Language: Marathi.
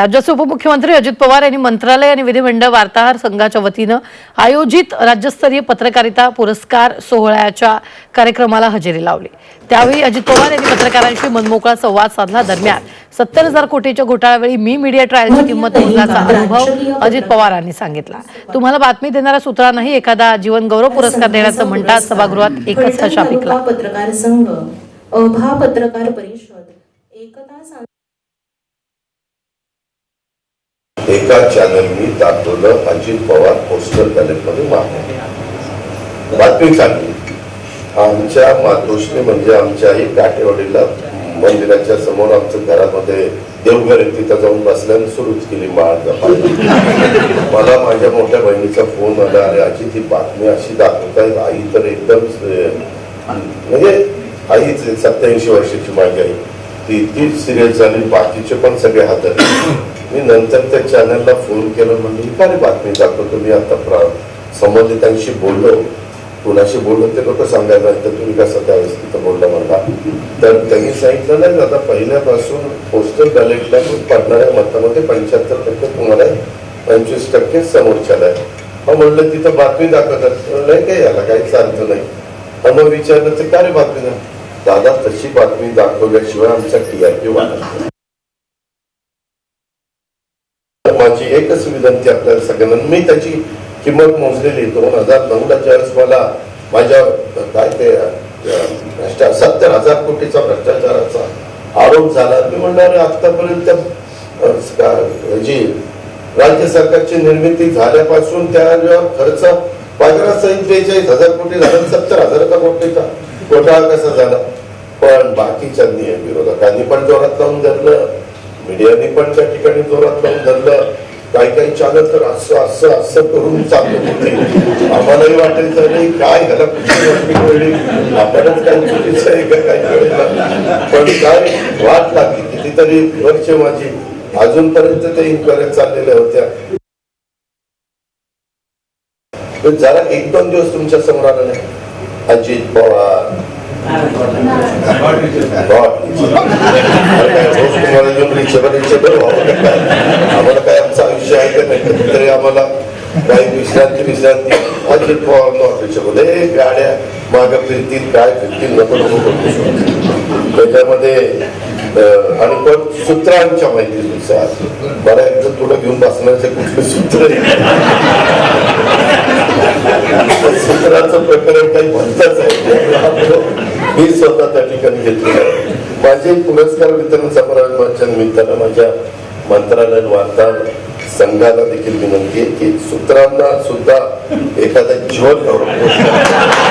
राज्याचे उपमुख्यमंत्री अजित पवार यांनी मंत्रालय आणि विधिमंडळ वार्ताहर संघाच्या वतीनं आयोजित राज्यस्तरीय पत्रकारिता पुरस्कार सोहळ्याच्या कार्यक्रमाला हजेरी लावली. त्यावेळी अजित पवार यांनी पत्रकारांशी मनमोकळा संवाद साधला. दरम्यान सत्तर हजार कोटीच्या घोटाळ्यावेळी मी मीडिया ट्रायलची किंमत मोजण्याचा अनुभव अजित पवारांनी सांगितला. तुम्हाला बातमी देणाऱ्या सूत्रांनाही एखादा जीवन गौरव पुरस्कार देण्याचं म्हणतात. सभागृहात एकच हशा पिकला पत्रकार संघ अभा पत्रकार परिषद एकता एका चॅनलनी दाखवलं अजित पवार पोस्टर बॅलेटमध्ये मारले बातमी सांगली आमच्या मातोश्री म्हणजे आमच्याही काटेवाडीला मंदिराच्या समोर आमच्या घरामध्ये देवघर आहे तिथं जाऊन बसल्याने सुरूच केली माळ जपायला. मला माझ्या मोठ्या बहिणीचा फोन आला अरे अजित ही बातमी अशी दाखवतायत आई तर एकदम म्हणजे आईच सत्याऐंशी वर्षाची माझी आई. ती तीच सिरियस झाली बाकीचे पण सगळे हातात मी नंतर त्या चॅनलला फोन केलं म्हणजे ही काय बातमी दाखवतो मी आता प्रा- संबंधितांशी बोललो. कुणाशी बोललो ते लोक सांगायला तर तुम्ही कसं त्यावेळेस तिथं बोलला म्हणला? तर त्यांनी सांगितलं नाही आता पहिल्यापासून पोस्टल बॅलेटला पडणाऱ्या मतामध्ये पंच्याहत्तर टक्के तुम्हाला आहे, पंचवीस टक्के समोरच्याला आहे. मग म्हणलं तिथं बातमी दाखवतात. नाही काही याला काहीच अर्थ नाही. मग मग विचारलं तर काय रे बातमी दाखव? दादा तशी बातमी दाखवल्याशिवाय आमचा टीआरपी वाढत माझी एकच विनंती आपल्याला सगळ्यांना. मी त्याची किंमत मोजलेली दोन हजार नऊला ज्यावेळेस मला माझ्या काय ते अं, भ्रष्टा सत्तर हजार कोटीचा भ्रष्टाचाराचा आरोप झाला मी म्हणणार आतापर्यंत जी राज्य सरकारची निर्मिती झाल्यापासून त्या खर्च बाजारात सहित बेचाळीस हजार कोटी झाला सत्तर हजाराचा कोटीचा घोटाळा कसा झाला? पण बाकीच्यांनी विरोधकांनी पण जोरात लावून धरलं मीडियाने पण त्या ठिकाणी जोरात लावून धरलं. काही काही चॅनल तर असं असं असं करून चालत होते. आम्हालाही वाटायचं नाही काय ह्याला कुठली बातमी कळली? आपणच काही चुकीचं आहे का काही कळलं? पण काय वाट लागली कितीतरी वर्ष माझी अजूनपर्यंत ते इन्क्वायरी चाललेल्या होत्या. जरा एक दोन दिवस तुमच्यासमोर आलं नाही. अजित पवार आम्हाला काय आमचं आयुष्य आहे का नाही कधीतरी आम्हाला काही विश्रांती विश्रांती अजित पवार नॉट रिक्षेवर हे गाड्या माग फिरतील काय फिरतील नको नको करू त्याच्यामध्ये अं, आणि पण सूत्रांच्या माहितीनुसार बऱ्याच एकदा तुला घेऊन बसण्याचे कुठले सूत्र आहे सूत्राचं प्रकरण काही म्हणतच आहे मी स्वतः त्या ठिकाणी घेतलेलं माझे पुरस्कार वितरण समारंभाच्या निमित्तानं माझ्या मंत्रालय वार्ता संघाला देखील विनंती आहे की सूत्रांना सुद्धा एखादा जीवन गौरव